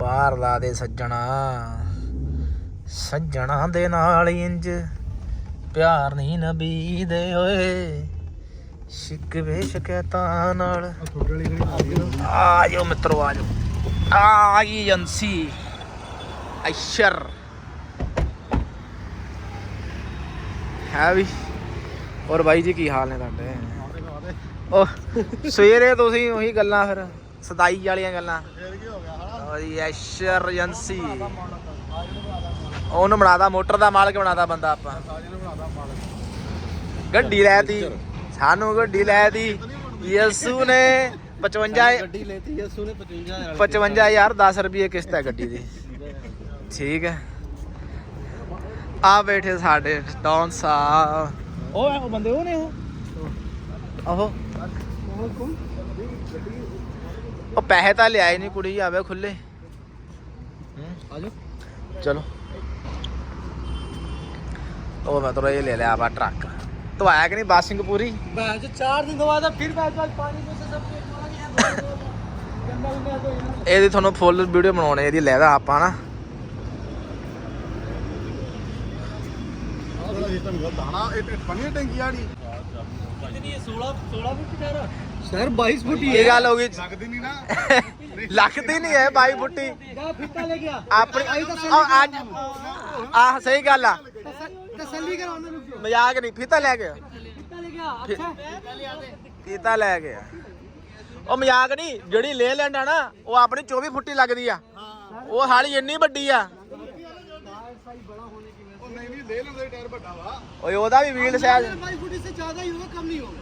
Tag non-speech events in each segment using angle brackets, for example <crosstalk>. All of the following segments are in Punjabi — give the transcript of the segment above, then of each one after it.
ਬਾਹਰ ਲਾ ਦੇ ਸੱਜਣਾ। ਸੱਜਣਾ ਦੇ ਨਾਲ ਇੰਜ ਪਿਆਰ ਨਹੀਂ ਨਬੀ ਦੇ ਓਏ। ਸ਼ਿਕਵੇ ਸ਼ਿਕਾਇਤਾਂ ਨਾਲ। ਆ। ਜਾਓ ਮਿੱਤਰੋ ਆ ਜਾਓ। ਆ ਗਈ ਏਜੰਸੀ। ਅਸ਼ਰ ਹੈ ਵੀ। ਔਰ ਬਾਈ ਜੀ ਕੀ ਹਾਲ ਨੇ ਤੁਹਾਡੇ? ਉਹ ਸਵੇਰੇ ਤੁਸੀਂ ਉਹੀ ਗੱਲਾਂ ਫਿਰ ਸਦਾਈ ਵਾਲੀਆਂ ਗੱਲਾਂ। ਫੇਰ ਕੀ ਹੋ ਗਿਆ? ਅਸ਼ਰ ਏਜੰਸੀ। ਉਹਨੂੰ ਬਣਾਦਾ ਮੋਟਰ ਦਾ ਮਾਲਕ ਬਣਾਦਾ ਬੰਦਾ ਆਪਾਂ। ਗੱਡੀ ਲੈਤੀ ਸਾਨੂੰ ਗੱਡੀ ਲੈਤੀ ਯਸੂ ਨੇ 55 ਗੱਡੀ ਲੈਤੀ ਯਸੂ ਨੇ 55 55000 10 ਰੁਪਏ ਕਿਸ਼ਤ ਹੈ ਗੱਡੀ ਦੀ। ਠੀਕ ਹੈ। ਆ ਬੈਠੇ ਸਾਡੇ ਡੌਨ ਸਾਹਿਬ। ਉਹ ਉਹ ਬੰਦੇ ਉਹ ਨੇ ਉਹ? ਆਹੋ ਉਹ ਉਹ ਪੈਸੇ ਤਾਂ ਲਿਆਏ ਨਹੀਂ ਕੁੜੀ ਆਵੇ ਖੁੱਲੇ ਚਲੋ। ਉਹ ਮੈਂ ਤੇਰਾ ਇਹ ਲੈ ਲਿਆ ਆਪਾ ਟਰੱਕ। ਤੂੰ ਆਇਆ ਕਿ ਨਹੀਂ ਬਾਸ ਸਿੰਘ ਪੂਰੀ ਮੈਂ ਜੋ 4 ਦਿਨ ਦਵਾ ਦਾ ਫਿਰ ਬਾਅਦ ਬਾਅਦ ਪਾਣੀ ਤੋਂ ਸਭ ਕੁਝ ਇਹਦੀ ਤੁਹਾਨੂੰ ਫੁੱਲ ਵੀਡੀਓ ਬਣਾਉਣੇ ਇਹਦੀ ਲੈਦਾ ਆਪਾਂ ਨਾ। ਆਹ ਬੜਾ ਸਿਸਟਮ ਗਲਤ ਹਨਾ ਇਹ ਪਾਣੀ ਟੈਂਕੀ ਆੜੀ ਕਿੰਨੀ 16 16 ਫੁੱਟ ਟਾਇਰ सर 22 फुट ਇਹ ਗੱਲ ਹੋ ਗਈ लगती नहीं ना <laughs> ਲੱਖਦੀ ਨਹੀਂ ਹੈ ਬਾਈ ਬੁੱਟੀ जा फिटा ले गया ਆਪਣੀ ਆ, ਅੱਜ ਆਹ ਸਹੀ ਗੱਲ ਆ तसल्ली करो ना रुक जाओ ਮਜ਼ਾਕ ਨਹੀਂ ਫੀਤਾ ਲੈ ਗਿਆ फिटा ले गया अच्छा ਫੀਤਾ ਲੈ ਗਿਆ ਉਹ ਮਜ਼ਾਕ ਨਹੀਂ ਜਿਹੜੀ ਲੈ ਲੈਂਦਾ ਨਾ ਉਹ ਆਪਣੀ 24 ਫੁੱਟੀ ਲੱਗਦੀ ਆ ਉਹ ਹਾਲੀ ਇੰਨੀ ਵੱਡੀ ਆ ਉਹ ਨਹੀਂ ਨਹੀਂ ਲੈ ਲੈਂਦੇ ਟਾਇਰ ਵੱਡਾ ਵਾ ਓਏ ਉਹਦਾ ਵੀ ਵੀਲ ਸਾਈਜ਼ 22 फुट से ज्यादा ही होगा कम नहीं होगा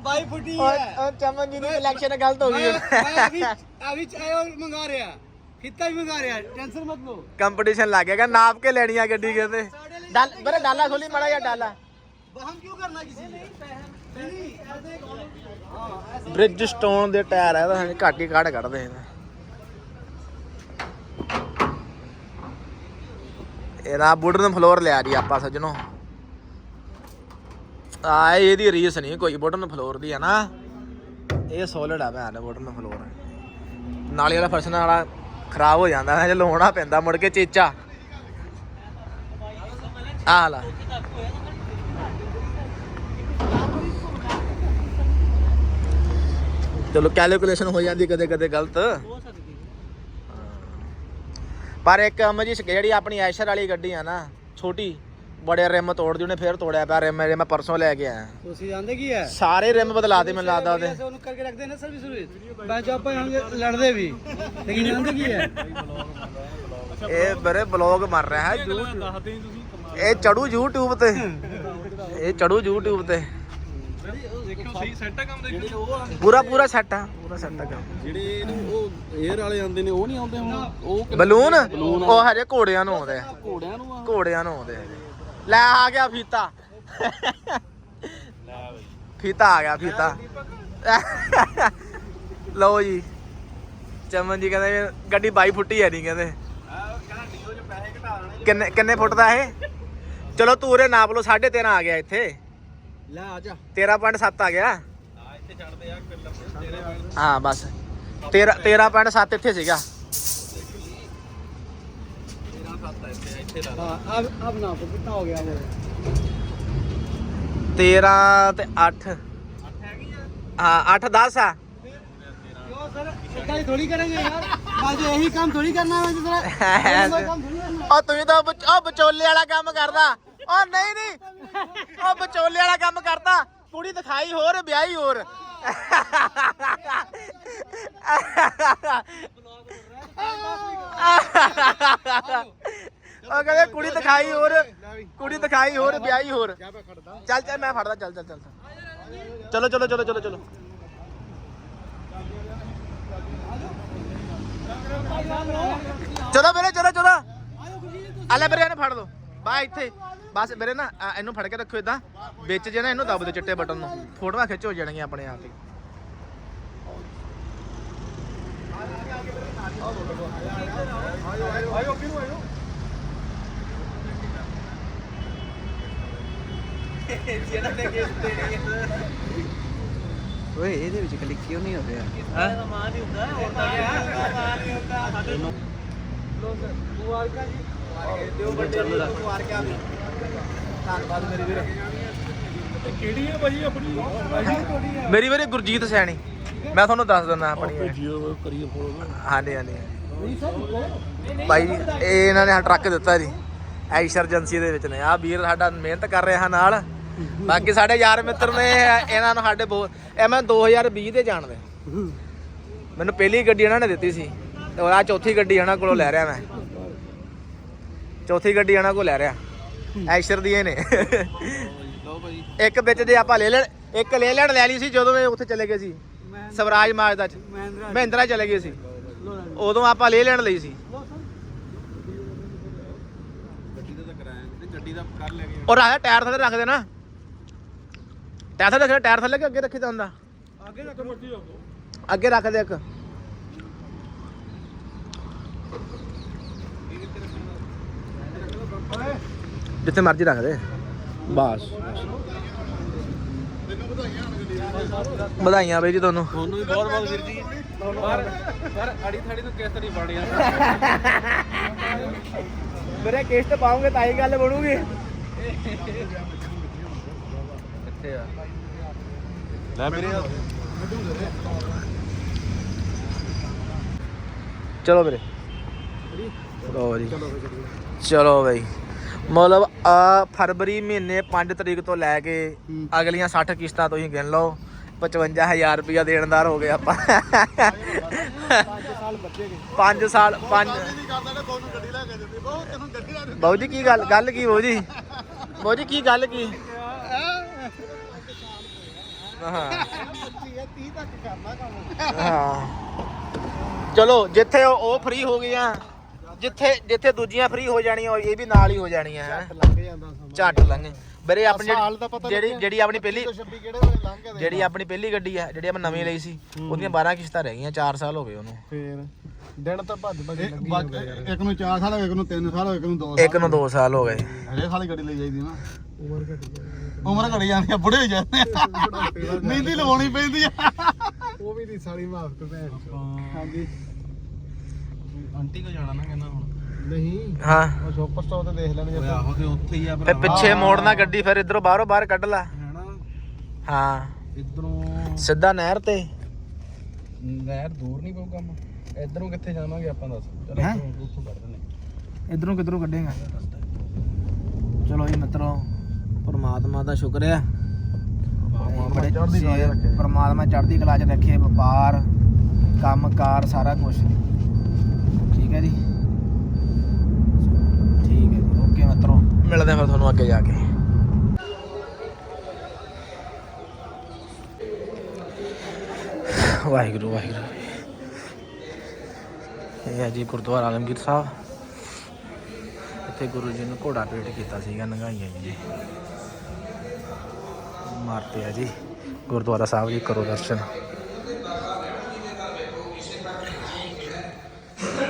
ਬਾਈ ਕੰਪੀਟੀਸ਼ਨ <laughs> ਲੱਗ ਗਿਆ। ਨਾਪ ਕੇ ਲੈਣੀ ਆ ਗੱਡੀ ਕਹਿੰਦੇ। ਡਾਲ ਬਰੇ ਡਾਲਾ ਖੋਲੀ ਮੜਾ ਜਾਂ ਡਾਲਾ। ਵਹਮ ਕਿਉਂ ਕਰਨਾ ਕਿਸੇ ਨੇ? ਬ੍ਰਿਜ ਸਟੋਨ ਦੇ ਟਾਇਰ ਆ ਤਾਂ ਘੱਟ ਹੀ ਕਾੜ ਕੱਢਦੇ ਨੇ। ਇਹਦਾ ਵੁਡਨ ਫਲੋਰ ਲਿਆ ਜੀ ਆਪਾਂ ਸੱਜਣੋ। ਆ ਇਹਦੀ ਰੀਸ ਨਹੀਂ, ਕੋਈ ਬਟਨ ਫਲੋਰ ਦੀ ਆ ਨਾ। ਇਹ ਸੋਲਿਡ ਆ ਭੈਣ ਬਟਨ ਫਲੋਰ। ਨਾਲੀ ਵਾਲਾ ਫਰਸ਼ ਵਾਲਾ ਖਰਾਬ ਹੋ ਜਾਂਦਾ ਜੇ ਲਾਉਣਾ ਪੈਂਦਾ ਮੁੜ ਕੇ ਚੇਚਾ। ਆ ਲਾ। ਚਲੋ ਕੈਲਕੂਲੇਸ਼ਨ ਹੋ ਜਾਂਦੀ, ਕਦੇ ਕਦੇ ਗਲਤ। ਪਰ ਇੱਕ ਅਮਜੀਸ਼ ਜਿਹੜੀ ਆਪਣੀ ਐਸ਼ਰ ਵਾਲੀ ਗੱਡੀ ਆ ਨਾ, ਛੋਟੀ ਬੜੇ ਰਿਮ ਤੋੜ ਦਿਉਨੇ ਫੇਰ ਤੋੜਿਆ ਪਿਆ ਰਿਮ ਮੇਰੇ ਮੈਂ ਪਰਸੋਂ ਲੈ ਕੇ ਆਇਆ। ਤੁਸੀਂ ਜਾਣਦੇ ਕੀ ਹੈ? ਸਾਰੇ ਰਿਮ ਬਦਲਾ ਦੇ ਮੈਨੂੰ ਲੱਗਦਾ ਉਹਦੇ। ਉਹਨੂੰ ਕਰਕੇ ਰੱਖਦੇ ਨੇ ਸਰਵਿਸ ਸਰਵਿਸ ਬਾਅਦ ਆਪਾਂ ਲੜਦੇ ਵੀ। ਲੇਕਿਨ ਜਾਣਦੇ ਕੀ ਹੈ? ਇਹ ਬਰੇ ਬਲੌਗ ਮਰ ਰਿਹਾ ਹੈ YouTube ਇਹ ਚੜੂ YouTube ਤੇ। ਇਹ ਚੜੂ YouTube ਤੇ। ਪੂਰਾ ਪੂਰਾ ਸੈੱਟ ਆ ਪੂਰਾ ਸੈੱਟ ਆ ਜਿਹੜੇ ਉਹ 에ਅਰ ਵਾਲੇ ਆਉਂਦੇ ਨੇ ਉਹ ਨਹੀਂ ਆਉਂਦੇ ਹੁਣ? ਉਹ ਬਲੂਨ ਉਹ ਹਜੇ ਘੋੜਿਆਂ ਨੂੰ ਆਉਂਦੇ ਘੋੜਿਆਂ ਨੂੰ ਘੋੜਿਆਂ ਨੂੰ ਆਉਂਦੇ ਹਜੇ। ਲੈ ਆ ਗਿਆ ਫੀਤਾ। ਫੀਤਾ ਆ ਗਿਆ ਫੀਤਾ। ਲਓ ਜੀ ਚਮਨ ਜੀ ਕਹਿੰਦੇ ਵੀ ਗੱਡੀ 22 ਫੁੱਟੀ ਹੈ ਨਹੀਂ ਕਹਿੰਦੇ। ਕਿੰਨੇ ਕਿੰਨੇ ਫੁੱਟ ਦਾ ਇਹ? ਚਲੋ ਤੂੰ ਉਰੇ ਨਾਪ ਲਓ 13.5 ਆ ਗਿਆ ਇੱਥੇ। ਲੈ ਆ ਜਾ। 13.7 ਆ ਗਿਆ। ਹਾਂ ਬਸ। 13 13.7 ਇੱਥੇ ਸੀਗਾ। ਇੱਥੇ ਇੱਥੇ ਲਾ ਲਾ ਹਾਂ ਅਬ ਅਬ ਨਾ ਕਿੰਨਾ ਹੋ ਗਿਆ ਉਹ 13 ਤੇ 8 8 ਹੈਗੀ ਆ? ਹਾਂ 8 10 ਆ। ਕਿਉਂ ਸਰ? ਇਦਾਂ ਹੀ ਥੋੜੀ ਕਰਾਂਗੇ ਯਾਰ। ਅੱਜ ਇਹੀ ਕੰਮ ਥੋੜੀ ਕਰਨਾ ਮੈਂ ਜਰਾ ਉਹ ਤੂੰ ਤਾਂ ਉਹ ਵਿਚੋਲੇ ਵਾਲਾ ਕੰਮ ਕਰਦਾ। ਉਹ ਨਹੀਂ ਨਹੀਂ। ਉਹ ਵਿਚੋਲੇ ਵਾਲਾ ਕੰਮ ਕਰਦਾ। ਕੁੜੀ ਦਿਖਾਈ ਹੋਰ ਵਿਆਹੀ ਹੋਰ। ਬਲੌਗ ਬੋਲ ਰਿਹਾ ਉਹ ਕਹਿੰਦੇ ਕੁੜੀ ਦਿਖਾਈ ਹੋਰ ਕੁੜੀ ਦਿਖਾਈ ਹੋਰ ਵਿਆਹੀ ਹੋਰ। ਚੱਲ ਚੱਲ ਮੈਂ ਫੜਦਾ ਚੱਲ ਚੱਲ ਚੱਲ ਚਲੋ। ਚਲੋ ਚਲੋ ਚਲੋ ਚਲੋ ਚਲੋ। ਵੀਰੇ ਚਲੋ ਚਲੋ। ਆਲੇ ਵੀਰੇ ਇਹਨੂੰ ਫੜ ਲਓ। ਬਾ ਇੱਥੇ। ਬਸ ਮੇਰੇ ਨਾ ਇਹਨੂੰ ਫੜ ਕੇ ਰੱਖੋ ਇਦਾਂ ਵਿੱਚ ਜੇ ਨਾ ਇਹਨੂੰ ਦੱਬ ਦਿਓ ਚਿੱਟੇ ਬਟਨ ਨੂੰ। ਫੋਟੋਆਂ ਖਿੱਚ ਹੋ ਜਾਣਗੀਆਂ ਆਪਣੇ ਆਪ ਹੀ। ਓਏ ਇਹਦੇ ਵਿੱਚ ਕਲਿੱਕ ਕਿਉਂ ਨਹੀਂ ਹੋ ਰਿਹਾ? ਮੇਰੀ ਵੀਰੇ। ਗੁਰਜੀਤ ਸੈਣੀ। ਮੈਂ ਤੁਹਾਨੂੰ ਦੱਸ ਦਿੰਦਾ ਆਪਣੀ ਜੀਓ ਕਰੀਏ ਫੋਲੋ ਹਾਂਜੀ ਹਾਂਜੀ। ਭਾਈ ਜੀ, ਇਹ ਇਹਨਾਂ ਨੇ ਟਰੱਕ ਦਿੱਤਾ ਜੀ। ਐਸ਼ਰ ਏਜੰਸੀ ਦੇ ਵਿੱਚ ਨੇ। ਆ ਵੀਰ ਸਾਡਾ ਮਿਹਨਤ ਕਰ ਰਿਹਾ ਨਾਲ। ਬਾਕੀ ਸਾਡੇ ਯਾਰ ਮਿੱਤਰ ਨੇ ਇਹਨਾਂ ਨੂੰ ਸਾਡੇ ਬਹੁਤ ਇਹ ਮੈਂ 2020 ਦੇ ਜਾਣਦੇ। ਮੈਨੂੰ ਪਹਿਲੀ ਗੱਡੀ ਇਹਨਾਂ ਨੇ ਦਿੱਤੀ ਸੀ ਤੇ ਆ ਚੌਥੀ ਗੱਡੀ ਇਹਨਾਂ ਕੋਲੋਂ ਲੈ ਰਿਹਾ ਮੈਂ। ਚੌਥੀ ਗੱਡੀ ਇਹਨਾਂ ਕੋਲ ਲੈ ਰਿਹਾ। ਐਸ਼ਰ ਦੀਆਂ ਨੇ। ਇੱਕ ਵਿੱਚ ਜੇ ਆਪਾਂ ਲੈ ਲੈਣ ਇੱਕ ਲੈ ਲੈਣ ਲੈ ਲਈ ਸੀ ਜਦੋਂ ਇਹ ਉੱਥੇ ਚਲੇ ਗਏ ਸੀ। ਸਵਰਾਜ ਮਾਜਦਾ ਚ। ਮਹਿੰਦਰਾ ਚਲੇ ਗਏ ਸੀ। ਉਦੋਂ ਆਪਾਂ ਲੈ ਲੈਣ ਲਈ ਸੀ। ਦਾ ਦਾ ਔਰ ਆਹ ਟਾਇਰ ਥੱਲੇ ਰੱਖ ਦੇ ਨਾ ਟਾਇਰ ਥੱਲੇ ਰੱਖ ਟਾਇਰ ਥੱਲੇ ਕਿ ਅੱਗੇ ਰੱਖੀ ਤਾਂ ਹੁੰਦਾ? ਅੱਗੇ ਰੱਖ ਮਰਜ਼ੀ ਰੱਖੋ। ਅੱਗੇ ਰੱਖ ਦੇ ਇੱਕ। ਜਿੱਥੇ ਮਰਜ਼ੀ ਰੱਖ ਦੇ। ਬਸ। ਵਧਾਈਆਂ ਬਈ ਜੀ ਤੁਹਾਨੂੰ। ਤੁਹਾਨੂੰ ਵੀ ਬਹੁਤ ਬਹੁਤ ਵੀਰ ਜੀ। ਪਰ ਪਰ ਅੜੀ ਥੜੀ ਨੂੰ ਕਿਸ ਤਰੀ ਬਣ ਮੇਰੇ ਕਿਸ਼ਤ ਪਾਉਂਗੇ ਤਾਂ ਹੀ ਗੱਲ ਬਣੂਗੀ। ਕਿੱਥੇ ਆ। ਲੈ ਮੇਰੇ ਚਲੋ ਵੀਰੇ। ਚਲੋ ਜੀ। ਚਲੋ ਬਈ। ਮਤਲਬ ਆ ਫਰਵਰੀ ਮਹੀਨੇ 5 ਤਰੀਕ ਤੋਂ ਲੈ ਕੇ ਅਗਲੀਆਂ 60 ਕਿਸ਼ਤਾਂ ਤੁਸੀਂ ਗਿਣ ਲਓ। 55000 ਰੁਪਇਆ ਦੇਣਦਾਰ ਹੋ ਗਏ ਆਪਾਂ। 5 ਸਾਲ 5 ਬਾਊ ਜੀ ਕੀ ਗੱਲ ਗੱਲ ਕੀ ਬਾਊ ਜੀ? ਬਾਊ ਜੀ ਕੀ ਗੱਲ ਕੀ? ਹਾਂ। ਹਾਂ ਚਲੋ ਜਿੱਥੇ ਉਹ- ਫ੍ਰੀ ਹੋ ਗਈਆਂ ਜਿੱਥੇ ਜਿੱਥੇ ਦੂਜੀਆਂ ਫ੍ਰੀ ਹੋ ਜਾਣੀਆਂ ਇਹ ਵੀ ਨਾਲ ਹੀ ਹੋ ਜਾਣੀਆਂ ਹੈ। ਲੱਗ ਜਾਂਦਾ ਸਮਾਂ। ਝੱਟ ਲੰਘੇ ਵੀਰੇ ਆਪਣੀ ਸਾਲ ਦਾ ਪਤਾ ਜਿਹੜੀ ਲੱਗਿਆ। ਜਿਹੜੀ ਆਪਣੀ ਪਹਿਲੀ 26 ਕਿਹੜੇ ਵੇਲੇ ਲੰਘ ਕੇ ਜਿਹੜੀ ਆਪਣੀ ਪਹਿਲੀ ਗੱਡੀ ਆ ਜਿਹੜੀ ਆਪਾਂ ਨਵੀਂ ਲਈ ਸੀ ਉਹਦੀਆਂ 12 ਕਿਸ਼ਤਾਂ ਰਹਿ ਗਈਆਂ 4 ਸਾਲ ਹੋ ਗਏ ਉਹਨੂੰ। ਫੇਰ ਦਿਨ ਤਾਂ ਭੱਜ ਭੱਜ ਲੱਗੀ ਜਾਂਦੇ ਯਾਰ। ਇੱਕ ਨੂੰ 4 ਸਾਲ ਹੋ ਗਏ ਇੱਕ ਨੂੰ 3 ਸਾਲ ਹੋ ਗਏ ਇੱਕ ਨੂੰ 2 ਇੱਕ ਨੂੰ 2 ਸਾਲ ਹੋ ਗਏ। ਹਰੇ ਸਾਲ ਗੱਡੀ ਲਈ ਜਾਈਦੀ ਨਾ। ਉਮਰ ਘਟ ਜਾਂਦੀ ਉਮਰ ਘੜੀ ਜਾਂਦੀ ਆ ਬੁੜੇ ਹੋ ਜਾਂਦੇ ਆ। ਮਹਿੰਦੀ ਲਵਾਉਣੀ ਪੈਂਦੀ ਆ। ਉਹ ਵੀ ਦੀ ਸਾਲੀ ਮਾਫ ਤੋਂ ਭੈਣ ਚੋਦ। ਹਾਂਜੀ। ਆਂਟੀ ਕੋ ਜਾਣਾ ਨਾ ਕਹਿੰਦਾ ਹੁਣ। ਨਹੀਂ। ਹਾਂ। ਉਹ ਸੁਪਰ ਸਟਾਰ ਤੇ ਦੇਖ ਲੈਣਗੇ ਓਏ ਆਹੋ ਤੇ ਉੱਥੇ ਹੀ ਆ ਫਿਰ ਪਿੱਛੇ ਮੋੜਨਾ ਗੱਡੀ ਫਿਰ ਇਧਰੋਂ ਬਾਹਰੋਂ ਬਾਹਰ ਕੱਢ ਲਾ। ਹੈਨਾ? ਹਾਂ। ਇਧਰੋਂ ਸਿੱਧਾ ਨਹਿਰ ਤੇ। ਨਹਿਰ ਦੂਰ ਨਹੀਂ ਪਊ ਕੰਮ। ਇਧਰੋਂ ਕਿੱਥੇ ਜਾਵਾਂਗੇ ਆਪਾਂ ਦੱਸ। ਚਲ ਉੱਥੋਂ ਕੱਢ ਦਿੰਦੇ ਇਧਰੋਂ ਕਿਧਰੋਂ ਕੱਢੇਗਾ? ਚਲੋ ਜੀ ਮਿੱਤਰੋ ਪਰਮਾਤਮਾ ਦਾ ਸ਼ੁਕਰ ਹੈ ਬੜੇ ਚੜ੍ਹਦੀ ਕਲਾ ਰੱਖੇ। ਪਰਮਾਤਮਾ ਚੜ੍ਹਦੀ ਕਲਾ 'ਚ ਰੱਖੇ ਵਪਾਰ ਕੰਮਕਾਰ ਸਾਰਾ ਕੁਝ ਠੀਕ ਹੈ ਜੀ ਠੀਕ ਹੈ ਜੀ ਓਕੇ ਮਿੱਤਰੋ ਮਿਲਦੇ ਹਾਂ ਫਿਰ ਤੁਹਾਨੂੰ ਅੱਗੇ ਜਾ ਕੇ। ਵਾਹਿਗੁਰੂ ਵਾਹਿਗੁਰੂ। ਇਹ ਹੈ ਜੀ ਗੁਰਦੁਆਰਾ ਆਲਮਗੀਰ ਸਾਹਿਬ। ਇੱਥੇ ਗੁਰੂ ਜੀ ਨੂੰ ਘੋੜਾ ਪੇਟ ਕੀਤਾ ਸੀਗਾ, ਨੰਗਾਈਆਂ ਜੀ। ਮਾਰਤੇ ਆ ਜੀ ਗੁਰਦੁਆਰਾ ਸਾਹਿਬ ਜੀ, ਕਰੋ ਦਰਸ਼ਨ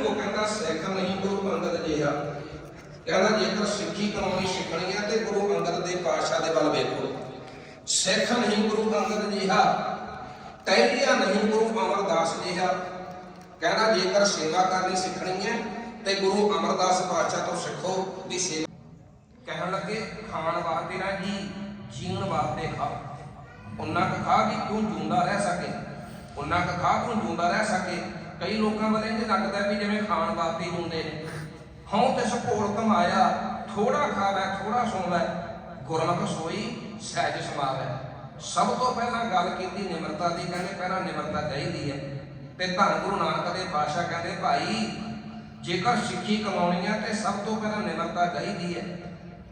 ਉਹ ਕਹਿੰਦਾ ਸਿੱਖ ਨਹੀਂ ਗੁਰੂ ਅੰਗਦ ਜਿਹਾ ਕਹਿੰਦਾ ਜੇਕਰ ਸਿੱਖੀ ਕਮਾਉਣੀ ਸਿੱਖਣੀ ਹੈ ਤੇ ਗੁਰੂ ਅੰਗਦ ਦੇ ਪਾਤਸ਼ਾਹ ਦੇ ਵੱਲ ਵੇਖੋ। ਸਿੱਖ ਨਹੀਂ ਗੁਰੂ ਅੰਗਦ ਜਿਹਾ ਤੈਰੀਆ ਨਹੀਂ ਗੁਰੂ ਅਮਰਦਾਸ ਜਿਹਾ ਕਹਿੰਦਾ ਜੇਕਰ ਸੇਵਾ ਕਰਨੀ ਸਿੱਖਣੀ ਹੈ, ਤੇ ਗੁਰੂ ਅਮਰਦਾਸ ਪਾਤਸ਼ਾਹ ਤੋਂ ਸਿੱਖੋ ਵੀ ਸੇਵਾ ਕਹਿਣ ਲੱਗੇ, ਖਾਣ ਵਾਸਤੇ ਨਾ ਜੀ ਜੀਣ ਵਾਸਤੇ ਖਾ। ਉਹਨਾਂ ਕੁ ਖਾ ਕਿ ਤੂੰ ਜਿਉਂਦਾ ਰਹਿ ਸਕੇ। ਉਹਨਾਂ ਕ ਖਾ ਤੂੰ ਜਿਉਂਦਾ ਰਹਿ ਸਕੇ। ਕਈ ਲੋਕਾਂ ਵੱਲ ਇੰਜ ਲੱਗਦਾ ਵੀ ਜਿਵੇਂ ਖਾਣ ਵਾਸਤੇ ਹੁੰਦੇ ਨੇ। ਹਉ ਤੇ ਸਪੋਲ ਕਮਾਇਆ ਥੋੜਾ ਖਾਵੇ ਥੋੜਾ ਸੋਵੇ ਗੁਰਮਤਿ ਸੋਈ ਸਹਿਜ ਸਮਾਵੇ। ਸਭ ਤੋਂ ਪਹਿਲਾਂ ਗੱਲ ਕੀਤੀ ਨਿਮਰਤਾ ਦੀ, ਕਹਿੰਦੇ ਪਹਿਲਾਂ ਨਿਮਰਤਾ ਚਾਹੀਦੀ ਹੈ। ਤੇ ਧੰਨ ਗੁਰੂ ਨਾਨਕ ਦੇ ਪਾਤਸ਼ਾਹ ਕਹਿੰਦੇ, ਭਾਈ, ਜੇਕਰ ਸਿੱਖੀ ਕਮਾਉਣੀ ਹੈ ਤੇ ਸਭ ਤੋਂ ਪਹਿਲਾਂ ਨਿਮਰਤਾ ਚਾਹੀਦੀ ਹੈ।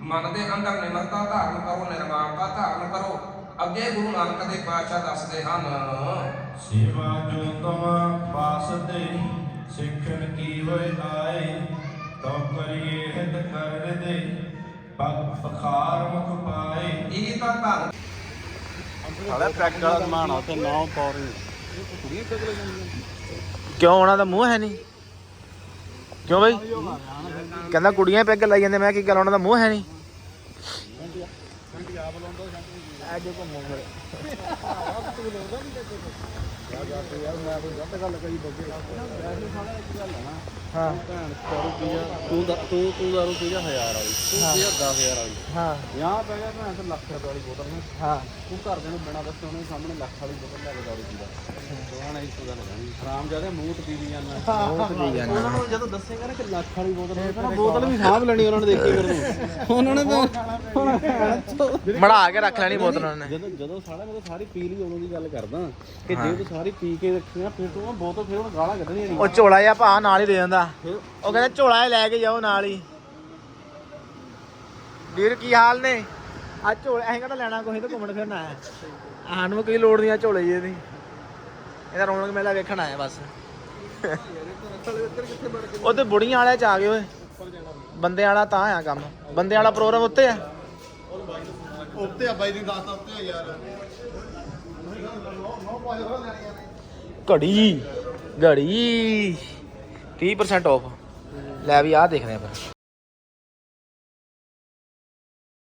ਮਨ ਦੇ ਅੰਦਰ ਨਿਮਰਤਾ ਧਾਰਨ ਕਰੋ, ਨਿਰਮਾਣਤਾ ਧਾਰਨ ਕਰੋ। ਅੱਗੇ ਗੁਰੂ ਨਾਨਕ ਦੇ ਪਾਤਸ਼ਾਹ ਦੱਸਦੇ ਹਨ, ਸੇਵਾ ਜੋ ਤਮ ਪਾਸ ਤੇ ਸਿੱਖਣ ਕੀ ਹੋਏ ਆਏ, ਤਉ ਕਰੀਏ ਹਿਤ ਕਰ ਦੇ ਪ- ਮੁਖ ਪਾਏ। ਇਹ ਤਾਂ ਧੰਨ ਸਾਡਾ ਪੈਕ ਵਾਲਾ ਸਮਾਨ ਆ, ਉੱਥੇ ਨਾ ਪੌਰੀ ਕਿਉਂ, ਉਹਨਾਂ ਦਾ ਮੂੰਹ ਹੈ ਨਹੀਂ? ਕਿਉਂ ਬਈ? ਕਹਿੰਦਾ ਕੁੜੀਆਂ ਪੈਗ ਲਾਈ ਜਾਂਦੇ, ਮੈਂ ਕੀ ਗੱਲ, ਉਹਨਾਂ ਦਾ ਮੂੰਹ ਹੈ ਨਹੀਂ? ਹਾਂ ਤੂੰ ਦਾ- ਤੂੰ ਤੂੰ ਦਾਰੂ ਪੀਜਾ 1000 ਵਾਲੀ। ਤੂੰ ਪੀਜਾ 10000 ਵਾਲੀ। ਹਾਂ। ਯਾਂ ਪੈ ਗਿਆ ਭੈਣ ਤੇ ਲੱਖ ਰੁਪਏ ਵਾਲੀ ਬੋਤਲ ਨੇ। ਹਾਂ। ਤੂੰ ਘਰ ਦੇ ਨੂੰ ਬਿਨਾ ਦੱਸੇ ਉਹਨੇ ਸਾਹਮਣੇ ਲੱਖ ਵਾਲੀ ਬੋਤਲ ਲੈ ਕੇ ਦਾਰੂ ਪੀਦਾ ਦੋਹਾਂ ਇਸ ਗੱਲ ਕਰਨੀ ਆਰਾਮ ਜ਼ਿਆਦਾ ਮੂੰਹ ਤੇ ਪੀ ਜਾਂਦਾ। ਬਹੁਤ ਪੀ ਜਾਂਦਾ। ਉਹਨਾਂ ਨੂੰ ਜਦੋਂ ਦੱਸੇਗਾ ਨਾ ਕਿ ਲੱਖ ਵਾਲੀ ਬੋਤਲ ਹੈ ਬੋਤਲ ਵੀ ਸਾਂਭ ਲੈਣੀ ਉਹਨਾਂ ਨੇ ਦੇਖੀ ਕਰ <laughs> ਉਹਨਾਂ ਨੇ ਤਾਂ ਮੜਾ ਕੇ ਰੱਖ ਲੈਣੀ ਬੋਤਲ ਉਹਨਾਂ ਨੇ। ਜਦੋਂ ਜਦੋਂ ਸਾਰਾ ਮੈਂ ਤਾਂ ਸਾਰੀ ਪੀ ਲਈ ਉਦੋਂ ਦੀ ਗੱਲ ਕਰਦਾ ਕਿ ਜੇ ਤੂੰ ਸਾਰੀ ਪੀ ਕੇ ਫਿਰ ਤੂੰ ਉਹ ਬੋਤਲ ਫਿਰ ਉਹ ਗਾਲਾਂ ਕੱਢਣੀਆਂ ਨਹੀਂ। ਉਹ ਝੋਲਾ ਜਿਹਾ ਭਾ ਨਾਲ ਹੀ ਦੇ ਜਾਂਦਾ। ਉਹ ਕਹਿੰਦਾ ਝੋਲਾ ਜਿਹਾ ਲੈ ਕੇ ਜਾਓ ਨਾਲ ਹੀ। ਵੀਰ ਕੀ ਹਾਲ ਨੇ? ਆ ਝੋਲਾ ਐਂ ਕਹਿੰਦਾ ਲੈਣਾ ਕੋਈ ਤਾਂ ਘੁੰਮਣ ਫਿਰਨ ਆਇਆ ਸਾਨੂੰ ਕੋਈ ਲੋੜ ਨਹੀਂ ਆ ਝੋਲੇ ਦੀ। ਇਹਦਾ ਰੌਣਕ ਮੇਲਾ ਵੇਖਣ ਆਇਆ ਬਸ। ਉਹ ਤੇ ਬੁੜੀਆਂ ਵਾਲਿਆਂ ਚ ਆ ਗਏ ਓਏ। ਬੰਦੇ ਵਾਲਾ ਤਾਂ ਆ ਕੰਮ। ਬੰਦੇ ਵਾਲਾ ਪ੍ਰੋਗਰਾਮ ਉੱਤੇ ਆ? ਉੱਤੇ ਆ ਬਾਈ ਦੀ ਦੱਸਦਾ ਉੱਤੇ ਆ ਯਾਰ। ਘੜੀ ਘੜੀ। 30% ਆਫ ਲੈ ਵੀ ਆਹ ਦੇਖਦੇ ਆ ਫਿਰ।